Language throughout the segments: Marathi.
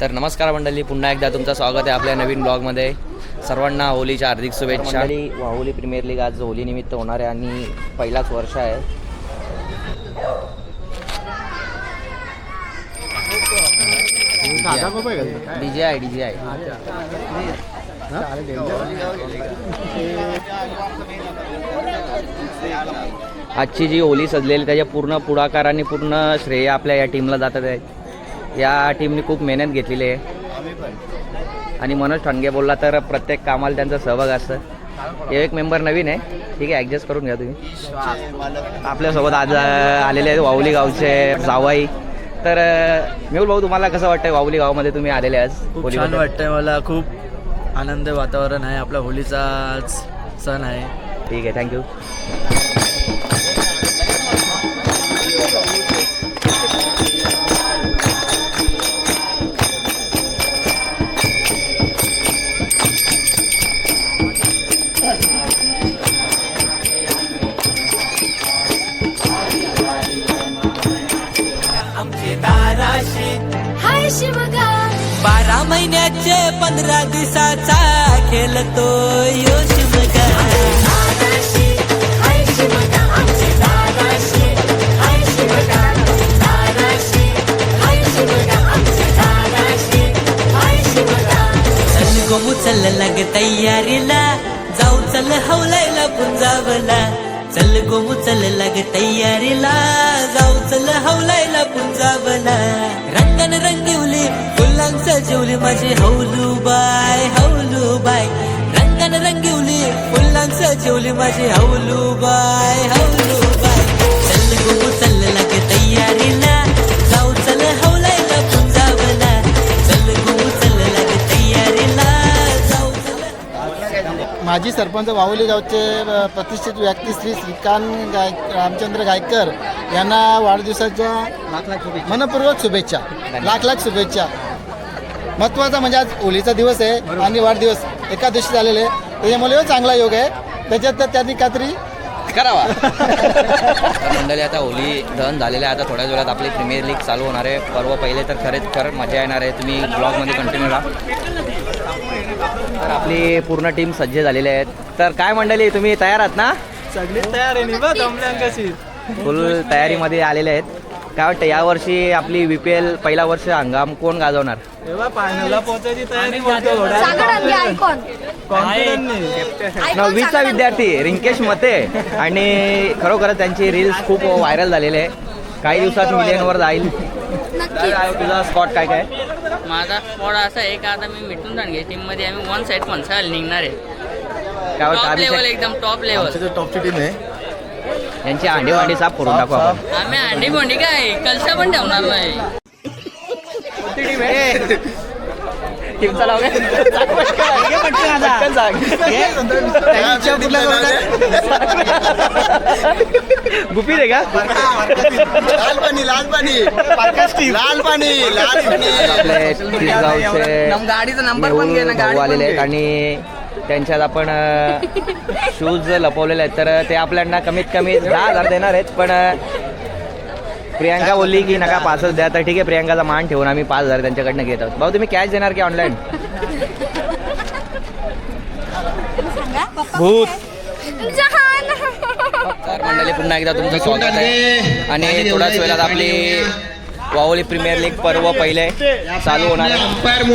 तर नमस्कार मंडळी पुन्हा एकदा तुमचं स्वागत आहे आपल्या नवीन ब्लॉगमध्ये. सर्वांना होलीच्या हार्दिक शुभेच्छा. मंडळी वाहुली प्रीमियर लीग आज होलीनिमित्त होणार आहे आणि पहिलाच वर्ष आहे. डीजे आहे डीजे आहे. आजची जी होली सजलेली त्याच्या पूर्ण पुढाकार आणि पूर्ण श्रेय आपल्या या टीमला जातात आहे. या टीमने खूप मेहनत घेतलेली आहे. आणि मनोज ठणगे बोलला तर प्रत्येक कामाला त्यांचा सहभाग असतं. हे एक मेंबर नवीन आहे. ठीक आहे ॲडजस्ट करून घ्या तुम्ही. आपल्यासोबत आज आलेले आहेत वाहुली गावचे जावाई. तर मेहुल भाऊ तुम्हाला कसं वाटतंय वाहुली गावामध्ये तुम्ही आलेले आज छान होलीमध्ये? वाटतंय मला. खूप आनंद वातावरण आहे. आपला होलीचा आज सण आहे. ठीक आहे थँक्यू बारा पंधरा दिवसाचा खेळतो यो माजी सरपंच वाहुली गावचे प्रतिष्ठित व्यक्ती श्री श्रीकांत गाय रामचंद्र गायकर यांना वाढदिवसाच्या मनपूर्वक शुभेच्छा. लाख लाख शुभेच्छा. महत्त्वाचा म्हणजे आज होलीचा दिवस आहे आणि वाढदिवस एका दिवशी झालेले आहे. त्याच्यामुळे चांगला योग आहे. त्याच्यात तर त्यांनी काहीतरी करावा. मंडळी आता होली दहन झालेलं आहे. आता थोड्या वेळात आपली प्रीमियर लीग चालू होणार आहे. पर्व पहिले तर खरेच खरं मजा येणार आहे. तुम्ही ब्लॉगमध्ये कंटिन्यू राहा. तर आपली पूर्ण टीम सज्ज झालेली आहेत. तर काय मंडळी तुम्ही तयार आहात ना? सगळी तयार आहे. फुल तयारीमध्ये आलेले आहेत. काय वाटतं यावर्षी आपली बी पी एल पहिला वर्ष हंगाम कोण गाजवणार? तेव्हा पोहोचायची तयारी करतो नववीचा विद्यार्थी रिंकेश मते. आणि खरोखरच त्यांची रील्स खूप व्हायरल झालेले आहे. काही दिवसात मिलियनवर जाईल. नक्की तुझा स्पॉट काय काय? माझा स्पॉट असा आहे का आता मी मिटून जाणगे टीममध्ये आम्ही वन साईड पंचायला निघणार आहे. काय वाटतं टॉप लेवल अभिषेक एकदम टॉप लेवल टॉपची टीम आहे यांची अंडी वांडी साफ करून टाकू आपण. आम्ही अंडी बोंडी काय? कलशा पण ठेवणार नाही टीमचा नाव काय पटकन सांग. गुपित आहे का? लाल पाणी लाल पाणी. लाल पाणी लाल पाणी. आपले तिसगावचे गाडीचा नंबर मेहुल भाऊ आलेले आहेत आणि त्यांच्यात आपण शूज लपवलेले आहेत तर ते आपल्याला कमीत कमी दहा हजार देणार आहेत पण प्रियांका बोलली की नका पाचच द्या तर ठीक आहे प्रियांकाचा मान ठेवून आम्ही पाच हजार त्यांच्याकडनं घेत आहोत. भाऊ तुम्ही कॅश देणार की ऑनलाईन भूत. तर मंडळी पुन्हा एकदा तुमचं स्वागत आहे. आणि थोड्याच वेळात आपली वावली प्रीमियर लीग पर्व पहिले चालू होणार आहे.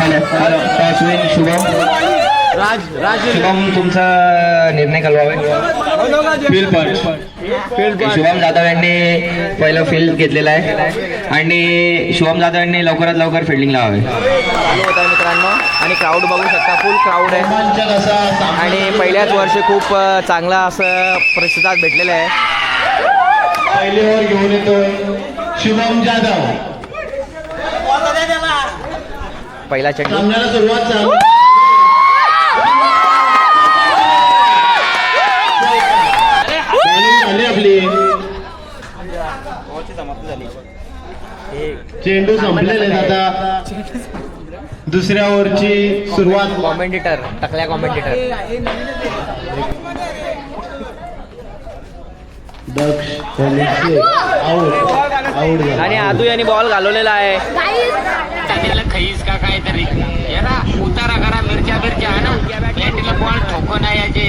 हॅलो विन शुभम. राज राज. शुभम तुमचा निर्णय कळवावे. फील्ड शुभम जाधव यांनी पहिलं फील्ड घेतलेलं आहे. आणि शुभम जाधव यांनी लवकरात लवकर फिल्डिंग लावावे. मित्रांनो. आणि क्राऊड बघू शकता फुल क्राऊड आहे. आणि पहिल्याच वर्षी खूप चांगला असं प्रतिसाद भेटलेला आहे. पहिलीवर घेऊन येतोय शुभम जाधव. पहिला चेंडू सामन्याला सुरुवात झाली आपली. चेंडू संपलेले आता. दुसऱ्या ओव्हरची सुरुवात. कॉमेंटेटर टकल्या कॉमेंटेटर दक्ष आउट आउट आणि आदू यांनी बॉल घालवलेला आहे. खईस का काहीतरी. याला उतारा करा मिरच्या मिरच्या. बॅटीला बॉल ठोको नाही याचे.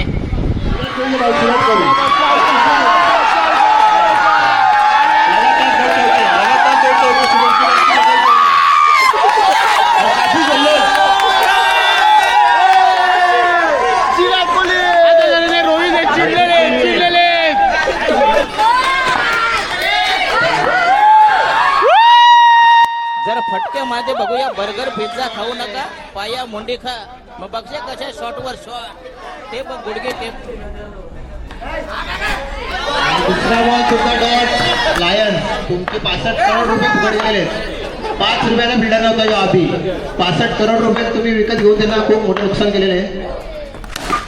माझे बघूया. बर्गर पिझ्झा खाऊ नका. पाया मुंडी खा. मग बघशे कशा शॉटवर शॉट ते पण गुडघे ते दुसरा बॉल सुद्धा डॉट लायन तुमचे पासष्ट करोड रुपये फुकट गेले पाच रुपयाला बिल्डर नव्हता जो आधी पासष्ट करोड रुपये तुम्ही विकत घेऊन त्यांना खूप मोठं नुकसान केलेलं आहे.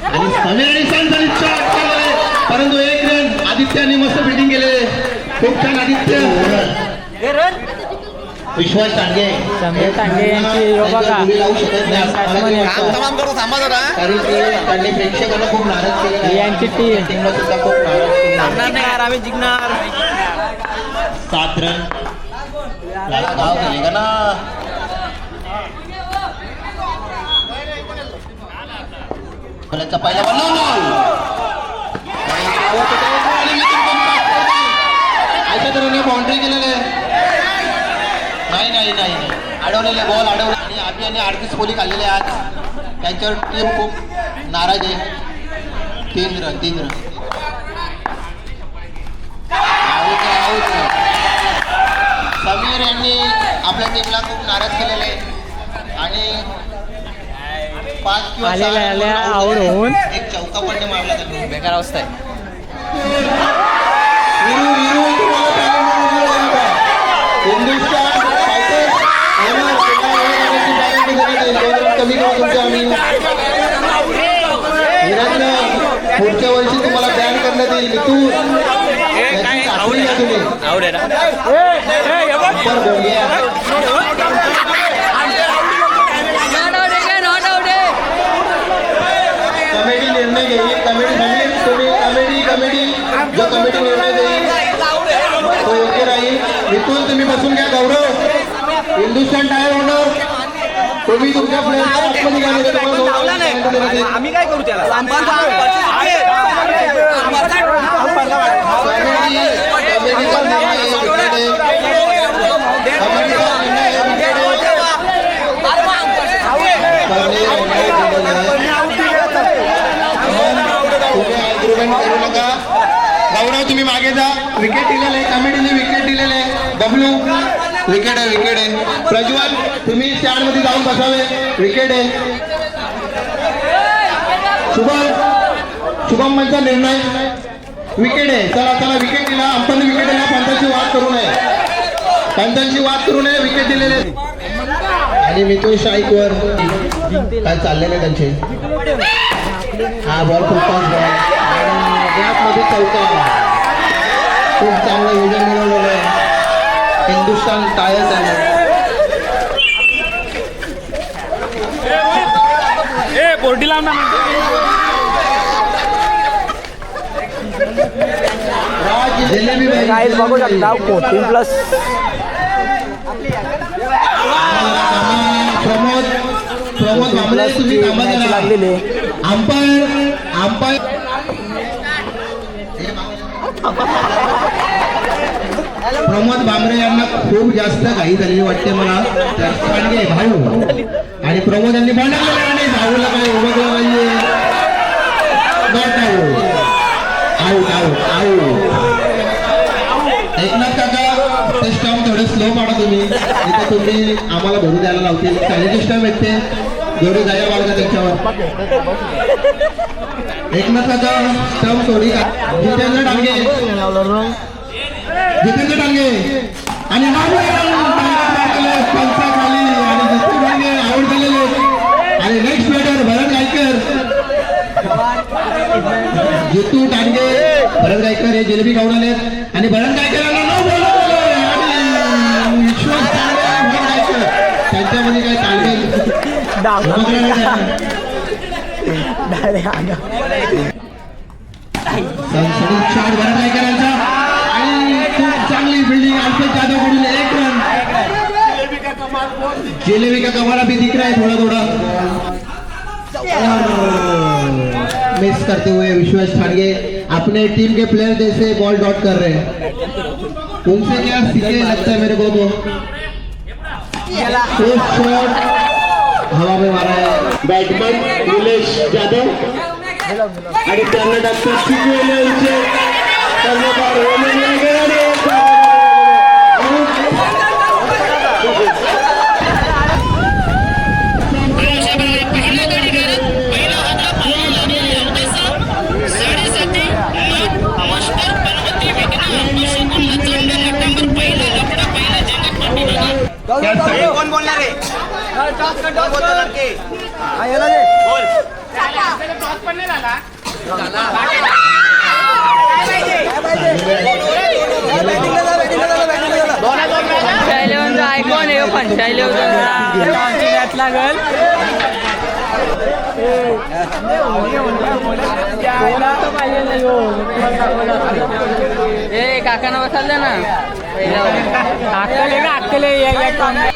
आणि समीर आणि संत शॉट केलेले परंतु एक रन आदित्याने मस्त फिल्डिंग केलेले खूप छान आदित्य. विश्वास टांगे समीर टांगे यांची कारण की त्यांनी प्रेक्षकांना खूप नाराज केले यांची टीमला सुद्धा खूप नाराज केलं सात रन याला धाव केली का ना बोलायचा पहिला बॉल अशा तऱ्हेने बाउंड्री केलेले नाही नाही नाही. नाही अडवलेले बॉल अडवले. आणि आम्ही आणि अडतीस कोली खाल्लेले आज. त्यांच्यावर टीम खूप नाराज आहे. तीन रन तीन रन. समीर यांनी आपल्या टीमला खूप नाराज केलेले आहे. आणि पाच किंवा. एक चौका पण मारला त्यांनी. बेकार अवस्था आहे विरू विरू तुम्हाला challenge दिलं जातं. हिंदुस्थान फायटर्स येणार. तुम्हाला करू तुमचे आम्ही पुढच्या वर्षी तुम्हाला बॅन करण्यात येईल घ्या तुम्ही बोलूया. कमिटी निर्णय घेईल कमिटी तुम्ही कमिटी कमिटी जो कमिटी निर्णय देईल तो योग्य राहील इथून तुम्ही बसून घ्या गौरव हिंदुस्थान टायर ओनर आम्ही काय करू त्याला. तुम्ही आग्रुमेंट करू नका गौरव तुम्ही मागे जा विकेट दिलेले कमिटीने विकेट दिलेले बबलू विकेट आहे विकेट आहे. प्रज्वल तुम्ही स्टँडमध्ये जाऊन बसावे. विकेट आहे. शुभम शुभम यांचा निर्णय. विकेट आहे. चला चला विकेट दिला. आपण विकेट दिला. पंचांची वाद करू नये. पंचांची वाद करू नये. विकेट दिलेले. आणि मिथुन शाईकवर काय चाललेले त्यांचे? हा बॉल खूप फास्ट बॉलमध्ये चौका खूप चांगलं योजना मिळवलं. आहे. हिंदुस्थान टायर आहे बघू शकता फोर्टीन प्लस प्रमोद प्रमोद तुम्ही जरा. लागलेली अंपायर अंपायर. प्रमोद बांबरे यांना खूप जास्त घाई झालेली वाटते मला. तर पांडे भाऊ. आणि प्रमोद यांनी बॉल भाऊला काही उभं पाहिजे आऊट आऊट आऊट एकनाथ काका ते स्टॉम थोडं स्लो पाडा तुम्ही. इथे तुम्ही आम्हाला भरू द्यायला लावतील. चाळीची स्टॉम भेटते. ते जेवढी जाया बाळगा त्यांच्यावर? एकनाथ काका स्टॉम थोडी जितेंद्र डांगे. जितेंद्र डांगे आणि पंचाखाली आणि दुसरी भागे आउट झालेले. आणि नेक्स्ट बॅटर भरत गायकर. जितू टांगे भरत गायकर हे जिलेबी खाऊन आले आणि भरत गायकरांना न बोलवलं आणि विश्वास भरत गायकर. त्यांच्यामध्ये काय. सनसनीत शॉट भरत गायकरांचा. जिलेबी का कमाल अभी दिख रहा है थोड़ा थोड़ा? मिस करते हुए विश्वास ठाड़गे अपने टीम के प्लेयर जैसे बॉल डॉट कर रहे हैं। उनसे क्या सीखे लगता है मेरे को तो? तो शॉट हवा में मारा है। बॅटमन निलेश जाधव आणि त्यांना डॉक्टर शिकवेल पाठीमागे शैलेवनचा ऐकून आहे पण शैलेवनचा लागल. ए काकांना बसाल द्या ना अक्कले ना अक्कले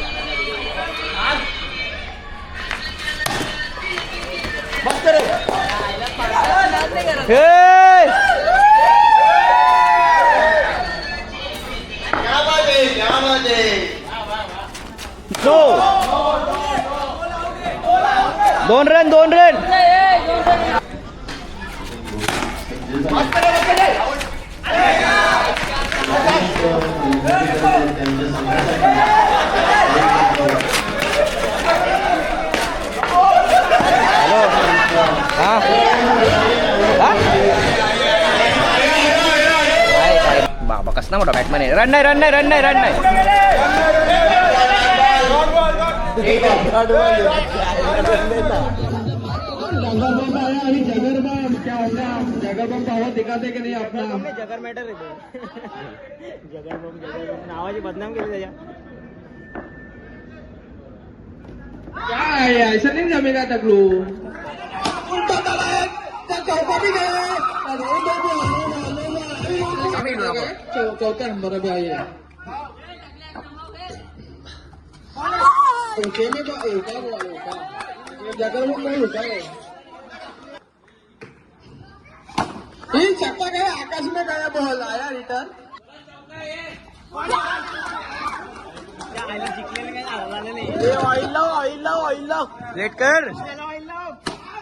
दोन रन दोन रन हा? हा? काय- काय? बाबा कसला मोठा बॅटमॅन आहे. रन नाही रन नाही रन नाही रन नाही. आणि जगरबाम क्या होगा जगरबाम दिखाते की नाही आपला जगर मॅटर आहे जगर नावाची बदनाम केली त्याच्या काय ऐसा नहीं जमेगा तकलू? चौथा नंबर अभी आई है ओके में का एक का बॉल होगा जगर वो नहीं होता है ये छक्का गया आकाश में गया बॉल आया रिटर्न ये ऑइल लाव ऑइल लाव ऑइल लाव लेट कर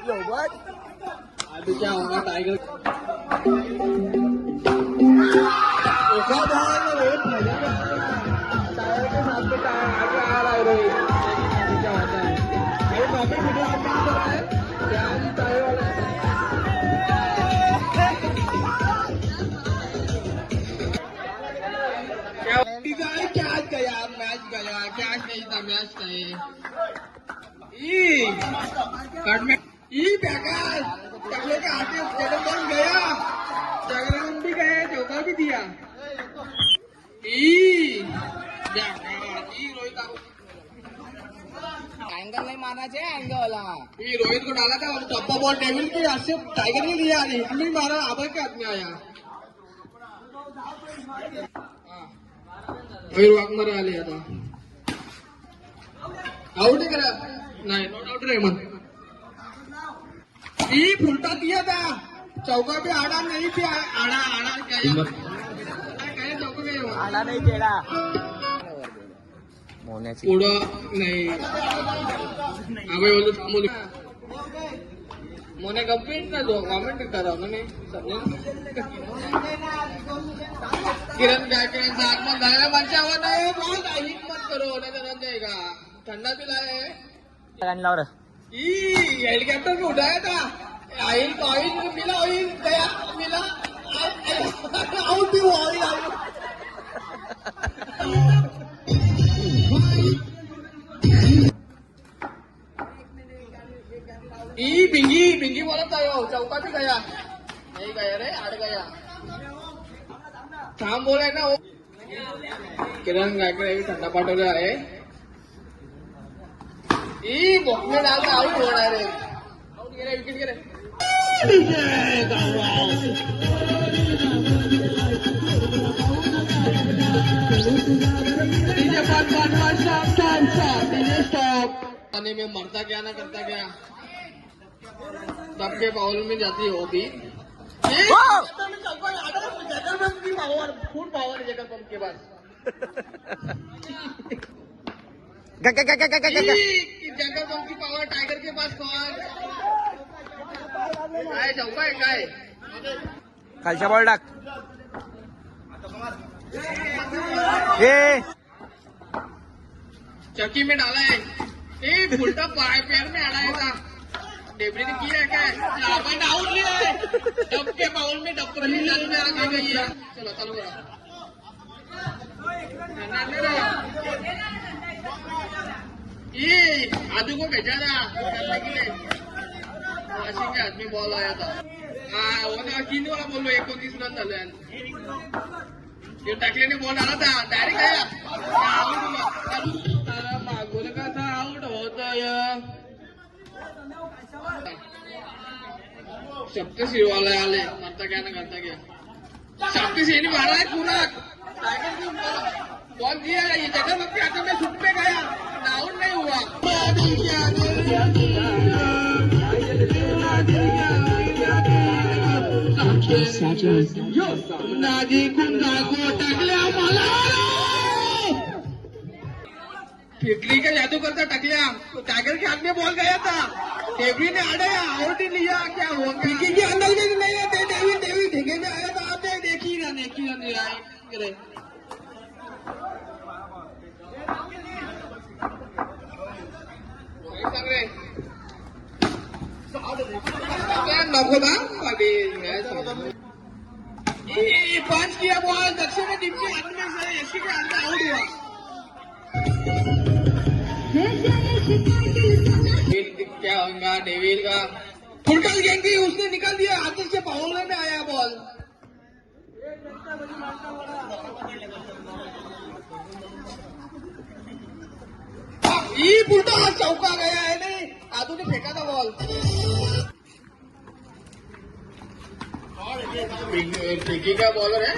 अभी क्या आगे क्या होता है अरे बाकी मिडिल में काम क्या क्या गया मैच गया नहीं था मैच गए कट में ई बेकार टकले के आगे जगरबंद गया? जगरबंद भी गए धोखा भी दिया. ई बेकार ई रोहित अँगल नाही मारायचे अँगल ई रोहित को डाला था टप्पा बॉल डेविल की ऐसे टाइगर ने दिया नहीं हमें मारा आबर के हाथ में आया। रोहित वाघमारे आले आता. आउट है करा नहीं नॉट आउट रेमन ई फुलटा दिया था चौका पे आड़ा नहीं थी आड़ा आड़ा गया चौका आला नाही केला. मोहण्याची पुढं नाही. अभय बोलू थांबू मोने कंप्लेंट ना दो कमेंट करा उन्होंने किरण गायकरांचा आगमन झालेला पंचावन्न आहे बॉल हिट मत करो. नहीं तो रन जाएगा ठंडा दिला है लावर ఈ హెలికాప్టర్ ఉంటాయట ఆయిల్ ఆయిల్ మిల ఆయిల్ మిల అవుతుంది ఆయిల్ ఈ బింగి బింగి बोलत आहे चौकात गया नाही गया रे आड गया थांब बोलाय ना किरण गायकवाड थंडा पाठवले आहे ई बॉक्सने डाल आउट होणार रे आउट गेले विकेट गेले डीजे पान पान पान stop stop stop DJ stop आने में मरता क्या ना करता क्या सबके बाउल में जाती हो भी फुल पावर है जगह पंप के पास। ई, जगह पंप की पावर टाइगर के पास कौन काय चौका आहे काय? खालच्या बॉल टाक. ए चक्की में डाला है ए उल्टा पाय पैर में आड़ा है था डेबरी ने किया है क्या? लाभन आउट लिया है डब के बाउल में डब पर लाल में आगे गई है चलो चालू करा। ये आदू को बेचारा था के लिए वाशिंग के आदमी बॉल आया था। हाँ वो ना तीन वाला बोलो एकोणतीस रन झाले ये टाकल्याने बॉल आला था डायरेक्ट आया आउट मागोल का था आउट होता या होतोय सप्तशिरवाला आले करता क्या ना करता क्या। सप्तशिरी मारा है पूरा। टाइगर के ऊपर बॉल दिया ये जगह मत आता मैं पे गया आउट हुआ का जादू करता टकलिया? तो टाइगर के हाथ में बॉल गया था. डेवी ने आड़े आउट ही लिया क्या हुआ? फिटली के अंदर में नहीं आते देवी देवी ठेके में आया था आपने देखी ना देखी ना ये पाँच किया बॉल दक्षिण टीम के में से एसी के अंदर आउट हुआ। क्या होगा, डेविड का? फुटबॉल की उसने निकाल दिया हाथ से पावले में आया बॉल। ये पुलटा हाथ चौका गया है, नहीं, आदू ने फेंका था बॉल। फेंकी का बॉलर है?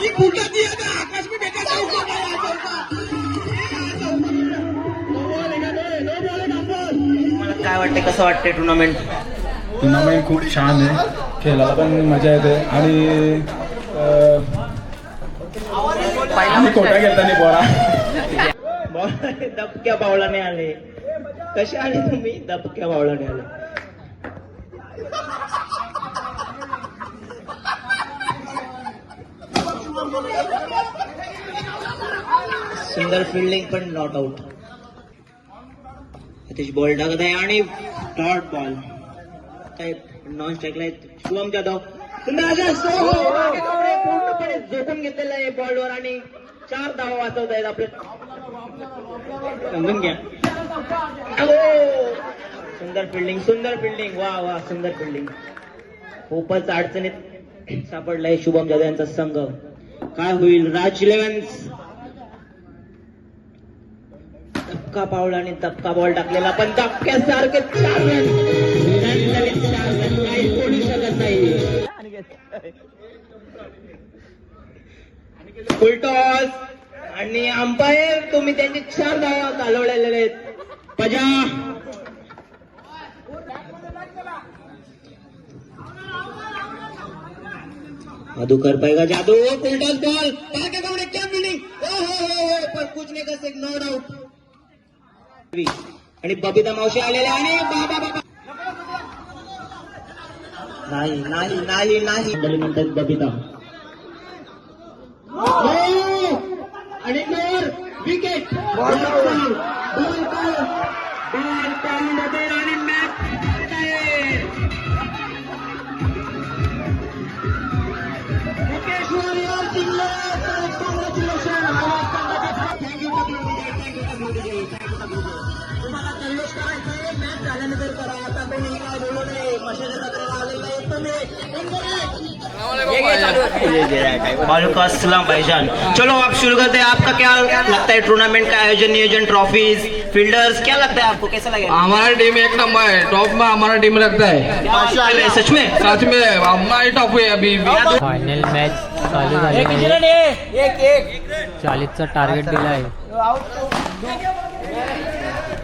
ये ये उल्टा दिया था आकाश में फेंका था उसको। गया चौका काय वाटते कसं वाटते टुर्नामेंट टुर्नामेंट खूप छान आहे. खेळायला पण मजा येते. आणि आम्ही खोटा घेता नाही बोरा दबक्या बावळाने आले. कशा आले तुम्ही? दबक्या बावळाने आले सुंदर फिल्डिंग पण नॉट आउट त्याची बॉल टाकत आहे आणि डॉट बॉल काय नॉन स्ट्राईकला शुभम जाधव. हो. पूर्णपणे झोपून घेतलेला आहे बॉलवर आणि चार धावा वाचवत आहेत आपले. समजून घ्या. सुंदर फिल्डिंग सुंदर फिल्डिंग वा वा सुंदर फिल्डिंग खूपच अडचणीत सापडलाय शुभम जाधव यांचा संघ. काय होईल? राज इलेव्हन्स. धक्का पावला आणि धक्का बॉल टाकलेला पण धक्क्यासारखे चार रन चार रन काही शकत नाही. फुलटॉस आणि अंपायर तुम्ही त्यांचे चार धावा घालवलेले आहेत. पजा। मधुकर पाएगा जादू। फुलटॉस बॉल पाके कौन क्या फील्डिंग ओ हो हो हो पर कुछ नहीं कर सकते नो डाउट आणि बबिता मावशी आलेल्या आणि बाबा बाबा नाही नाही नाही नाही। मंडळी म्हणतात बबिता। हो! आणि नोर! wicket. One over. Ball to ball down the ball running back. Congratulations. Thank you, Thank you, Thank you, Thank you. Warrior जिल्हा कॉंग्रॅच्युलेशन थँक्यू आल्यानंतर करा. आता कोणी काय बोलू नये. मशाच्या आलेला येतो भाईजान. चलो आप शुरू करते हैं। आपका क्या लगता है टूर्नामेंट का आयोजन नियोजन ट्रॉफीज फील्डर्स क्या लगता है आपको? कैसा लगेगा? हमारा टीम एक नंबर है. टॉप में हमारा टीम लगता है. क्या सच में? सच में? हमारी टॉप है अभी फायनल मॅच चालू झाली आहे. चाळीसचा टार्गेट दिला आहे.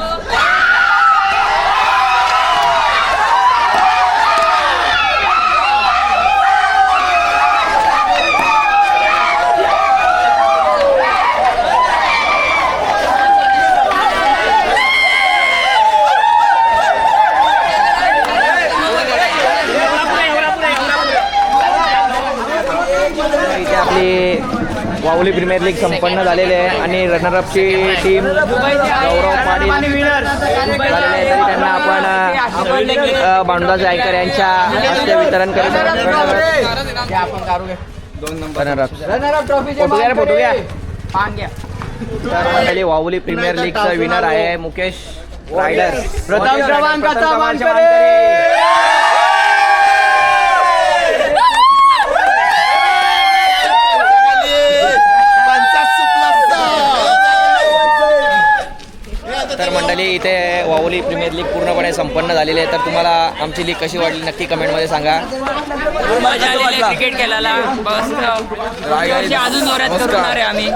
그리고 वाहुली प्रीमियर लीग संपन्न झालेली आहे आणि रनरअपची टीम गौरव पाटील झालेली आहे. तरी त्यांना आपण अ, भांडुदास गायकर यांच्या हस्ते वितरण करीत वाहुली प्रीमियर लीगचा विनर आहे मुकेश रायडर. प्रथम क्रमांकाचा मंडळी इथे वाहुली प्रीमियर लीग पूर्णपणे संपन्न झालेली आहे. तर तुम्हाला आमची लीग कशी वाटली नक्की कमेंटमध्ये सांगा. क्रिकेट खेळायला. अजून आम्ही.